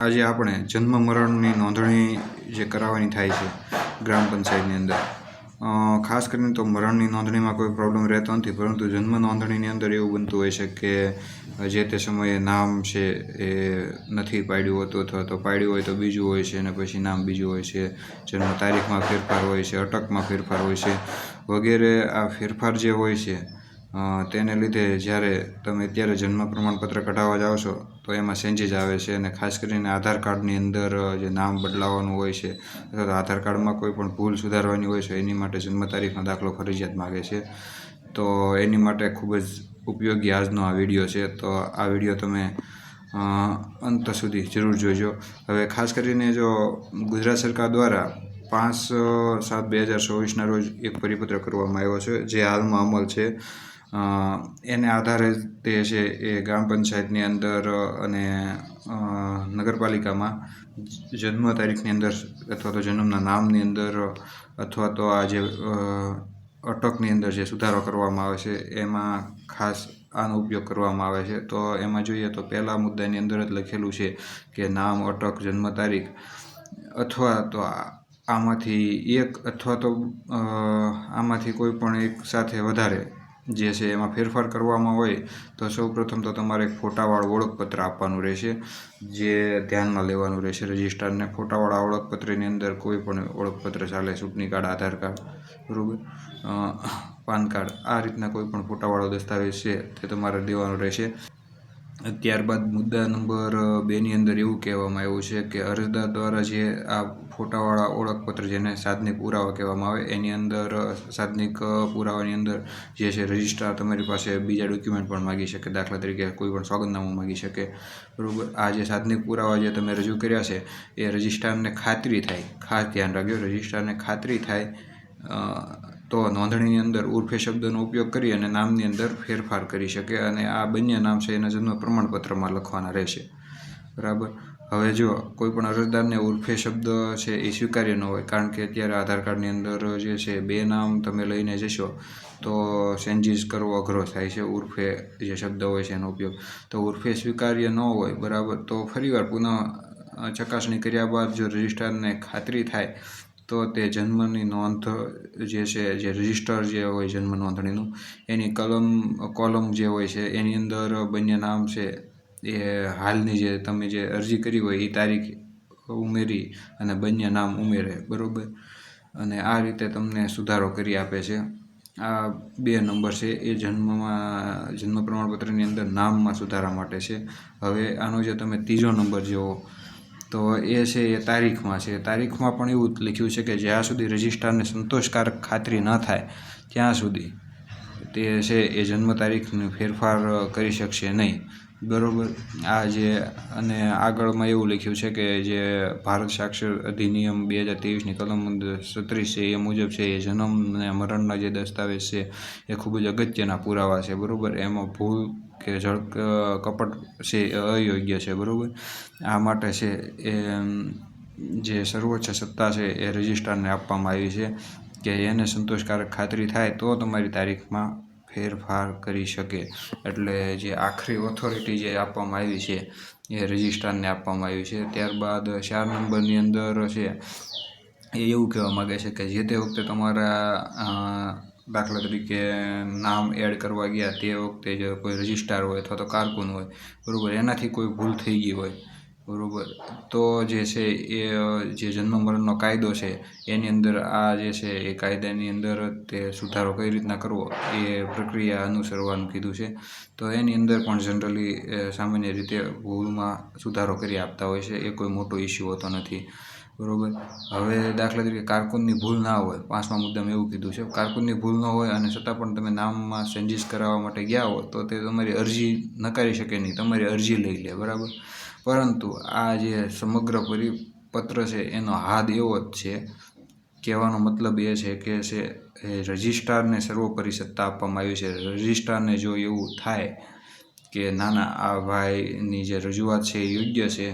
આજે આપણે જન્મ મરણની નોંધણી જે કરાવવાની થાય છે ગ્રામ પંચાયતની અંદર. ખાસ કરીને તો મરણની નોંધણીમાં કોઈ પ્રોબ્લેમ રહેતો નથી, પરંતુ જન્મ નોંધણીની અંદર એવું બનતું હોય છે કે જે તે સમયે નામ છે એ નથી પાડ્યું હોતું અથવા તો પાડ્યું હોય તો બીજું હોય છે અને પછી નામ બીજું હોય છે. જન્મ તારીખમાં ફેરફાર હોય છે, અટકમાં ફેરફાર હોય છે. વગેરે આ ફેરફાર જે હોય છે તેને લીધે જ્યારે તમે અત્યારે જન્મ પ્રમાણપત્ર કઢાવવા જાઓ છો, તો એમાં ચેન્જીસ આવે છે અને ખાસ કરીને આધાર કાર્ડની અંદર જે નામ બદલાવવાનું હોય છે, અથવા તો આધાર કાર્ડમાં કોઈ પણ ભૂલ સુધારવાની હોય છે, એની માટે જન્મ તારીખનો દાખલો ફરજિયાત માગે છે. તો એની માટે ખૂબ જ ઉપયોગી આજનો આ વીડિયો છે. તો આ વીડિયો તમે અંત સુધી જરૂર જોજો. હવે ખાસ કરીને જો ગુજરાત સરકાર દ્વારા પાંચ સાત બે હજાર ચોવીસના રોજ એક પરિપત્ર કરવામાં આવ્યો છે, જે હાલમાં અમલ છે. એને આધારે તે છે એ ગ્રામ પંચાયતની અંદર અને નગરપાલિકામાં જન્મ તારીખની અંદર અથવા તો જન્મના નામની અંદર અથવા તો આ જે અટકની અંદર જે સુધારો કરવામાં આવે છે એમાં ખાસ આનો ઉપયોગ કરવામાં આવે છે. તો એમાં જોઈએ તો પહેલા મુદ્દાની અંદર જ લખેલું છે કે નામ, અટક, જન્મ તારીખ અથવા તો આમાંથી એક અથવા તો આમાંથી કોઈ પણ એક સાથે વધારે જે છે એમાં ફેરફાર કરવામાં હોય તો સૌપ્રથમ તો તમારે એક ફોટાવાળું ઓળખપત્ર આપવાનું રહેશે, જે ધ્યાનમાં લેવાનું રહેશે રજિસ્ટરને ફોટાવાળા ઓળખપત્રની અંદર કોઈ પણ ઓળખપત્ર ચાલે, ચૂંટણી કાર્ડ, આધાર કાર્ડ, બરાબર? પાન કાર્ડ, આ રીતના કોઈ પણ ફોટાવાળો દસ્તાવેજ છે તે તમારે દેવાનો રહેશે. ત્યારબાદ મુદ્દા નંબર બેની અંદર એવું કહેવામાં આવ્યું છે કે અરજદાર દ્વારા જે આ ફોટાવાળા ઓળખપત્ર જેને સાધનિક પુરાવા કહેવામાં આવે, એની અંદર સાધનિક પુરાવાની અંદર જે છે રજિસ્ટ્રાર તમારી પાસે બીજા ડોક્યુમેન્ટ પણ માગી શકે, દાખલા તરીકે કોઈ પણ સોગંદનામું માગી શકે. બરાબર? આ જે સાધનિક પુરાવા જે તમે રજૂ કર્યા છે, એ રજિસ્ટ્રારને ખાતરી થાય. ખાસ ધ્યાન રાખજો, રજિસ્ટ્રારને ખાતરી થાય તો નોંધણીની અંદર ઉર્ફે શબ્દનો ઉપયોગ કરી અને નામની અંદર ફેરફાર કરી શકે અને આ બંને નામ છે એના જન્મ પ્રમાણપત્રમાં લખવાના રહેશે. બરાબર? હવે જો કોઈ પણ અરજદારને ઉર્ફે શબ્દ છે એ સ્વીકાર્ય ન હોય, કારણ કે અત્યારે આધાર કાર્ડની અંદર જે છે બે નામ તમે લઈને જશો, તો ચેન્જીસ કરવો અઘરો થાય છે ઉર્ફે જે શબ્દ હોય છે એનો ઉપયોગ. તો ઉર્ફે સ્વીકાર્ય ન હોય, બરાબર? તો ફરીવાર પુનઃ ચકાસણી કર્યા બાદ જો રજિસ્ટ્રારને ખાતરી થાય તો તે જન્મની નોંધ જે છે, જે રજિસ્ટર જે હોય જન્મ નોંધણીનું, એની કલમ કોલમ જે હોય છે, એની અંદર બંને નામ છે. એ હાલની જે તમે જે અરજી કરી હોય એ તારીખ ઉમેરી અને બંને નામ ઉમેરે, બરાબર? અને આ રીતે તમને સુધારો કરી આપે છે. આ બે નંબર છે, એ જન્મમાં, જન્મ પ્રમાણપત્રની અંદર નામમાં સુધારા માટે છે. હવે આનો જે તમે ત્રીજો નંબર જુઓ તો એ છે એ તારીખમાં છે. તારીખમાં પણ એવું લખ્યું છે કે જ્યાં સુધી રજિસ્ટ્રારને સંતોષકારક ખાતરી ન થાય, ત્યાં સુધી તે છે એ જન્મ તારીખનો ફેરફાર કરી શકશે નહીં. બરાબર. આ જે, અને આગળમાં એવું લખ્યું છે કે જે ભારત સાક્ષર અધિનિયમ બે હજાર ત્રેવીસની કલમ સત્રીસ છે, એ મુજબ છે, એ જન્મ અને મરણના જે દસ્તાવેજ છે, એ ખૂબ જ અગત્યના પુરાવા છે, બરાબર? એમાં ભૂલ કે જળ કપટ છે, એ અયોગ્ય છે, બરાબર? આ માટે છે, એ, જે સર્વોચ્ચ સત્તા છે, એ રજિસ્ટ્રારને આપવામાં આવી છે કે એને સંતોષકારક ખાતરી થાય તો તમારી તારીખમાં ફેરફાર કરી શકે. એટલે જે આખરી ઓથોરિટી જે આપવામાં આવી છે, એ રજિસ્ટ્રારને આપવામાં આવી છે. ત્યારબાદ ચાર નંબરની અંદર છે, એ એવું કહેવા માગે છે કે જે તે વખતે તમારા દાખલા તરીકે નામ એડ કરવા ગયા તે વખતે જો કોઈ રજિસ્ટ્રાર હોય અથવા તો કારકુન હોય, બરાબર? એનાથી કોઈ ભૂલ થઈ ગઈ હોય. બરાબર. તો જે છે એ, જે જન્મ મરણનો કાયદો છે, એની અંદર આ જે છે એ કાયદાની અંદર તે સુધારો કઈ રીતના કરવો એ પ્રક્રિયા અનુસરવાનું કીધું છે. તો એની અંદર પણ જનરલી સામાન્ય રીતે ભૂલમાં સુધારો કરી આપતા હોય છે, એ કોઈ મોટો ઇસ્યુ હોતો નથી. બરાબર? હવે દાખલા તરીકે કારકુનની ભૂલ ના હોય, પાંચમા મુદ્દામાં એવું કીધું છે, કારકુનની ભૂલ ન હોય અને છતાં પણ તમે નામમાં ચેન્જીસ કરાવવા માટે ગયા હો, તો તે તમારી અરજી નકારી શકે નહીં, તમારી અરજી લઈ લે, બરાબર? પરંતુ આ જે સમગ્ર પરિપત્ર છે, એનો હાદ એવો જ છે, કહેવાનો મતલબ એ છે કે છે, એ રજિસ્ટ્રારને સર્વોપરી સત્તા આપવામાં આવી છે. રજિસ્ટ્રારને જો એવું થાય કે, ના ના, આ ભાઈની જે રજૂઆત છે એ યોગ્ય છે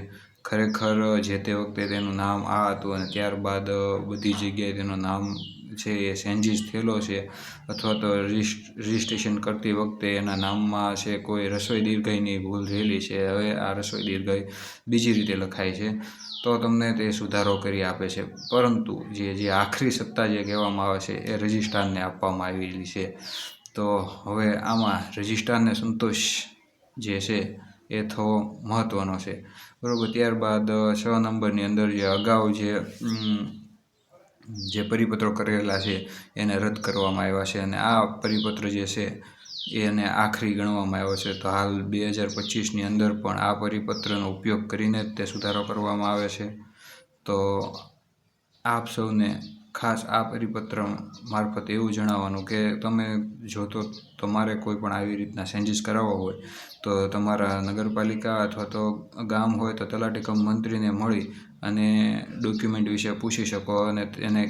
ખરેખર, જે તે વખતે તેનું નામ આ હતું અને ત્યારબાદ બધી જગ્યાએ તેનું નામ છે એ ચેન્જીસ થયેલો છે. અથવા તો રજિસ્ટ્રેશન કરતી વખતે એના નામમાં છે કોઈ રસોઈ દીર્ઘઈની ભૂલ થયેલી છે. હવે આ રસોઈ દીર્ઘઈ બીજી રીતે લખાય છે. તો તમને તે સુધારો કરી આપે છે. પરંતુ જે જે આખરી સત્તા જે કહેવામાં આવે છે એ રજિસ્ટ્રારને આપવામાં આવેલી છે. તો હવે આમાં રજિસ્ટ્રારને સંતોષ જે છે એ થવો મહત્ત્વનો છે. બરાબર, ત્યારબાદ છ નંબરની અંદર જે અગાઉ જે જે પરિપત્રો કરેલા છે એને રદ કરવામાં આવ્યા છે અને આ પરિપત્ર જે છે એને આખરી ગણવામાં આવ્યો છે. તો હાલ બે હજાર પચીસની અંદર પણ આ પરિપત્રનો ઉપયોગ કરીને જ તે સુધારો કરવામાં આવે છે. તો આપ સૌને ખાસ આ પરિપત્ર મારફત એવું જણાવવાનું કે તમે જો તો તમારે કોઈ પણ આવી રીતના ચેન્જીસ કરાવવા હોય, તો તમારા નગરપાલિકા અથવા તો ગામ હોય તો તલાટી કમ મંત્રીને મળી અને ડોક્યુમેન્ટ વિશે પૂછી શકો અને એને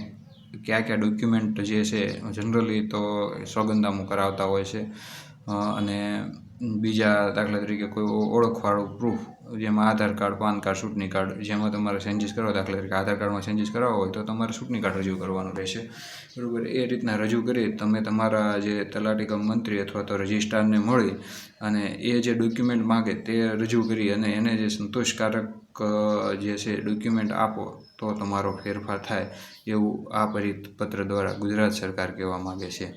કયા કયા ડોક્યુમેન્ટ જે છે જનરલી તો સોગંદનામું કરાવતા હોય છે. અને બીજા દાખલા તરીકે કોઈ ઓળખવાળું પ્રૂફ જેમાં આધાર કાર્ડ, પાન કાર્ડ, ચૂંટણી કાર્ડ, જેમાં તમારે ચેન્જીસ કરવા દાખલા તરીકે આધાર કાર્ડમાં ચેન્જીસ કરાવવા હોય તો તમારે ચૂંટણી કાર્ડ રજૂ કરવાનું રહેશે. બરાબર, એ રીતના રજૂ કરી તમે તમારા જે તલાટી કમ મંત્રી અથવા તો રજિસ્ટ્રારને મળી અને એ જે ડોક્યુમેન્ટ માગે તે રજૂ કરી અને એને જે સંતોષકારક જે છે ડોક્યુમેન્ટ આપો તો તમારો ફેરફાર થાય એવું આ પરિપત્ર દ્વારા ગુજરાત સરકાર કહેવા માગે છે.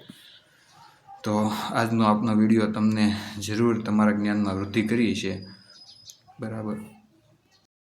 તો આજનો આપનો વીડિયો તમને જરૂર તમારા જ્ઞાનમાં વૃદ્ધિ કરી છે. બરાબર.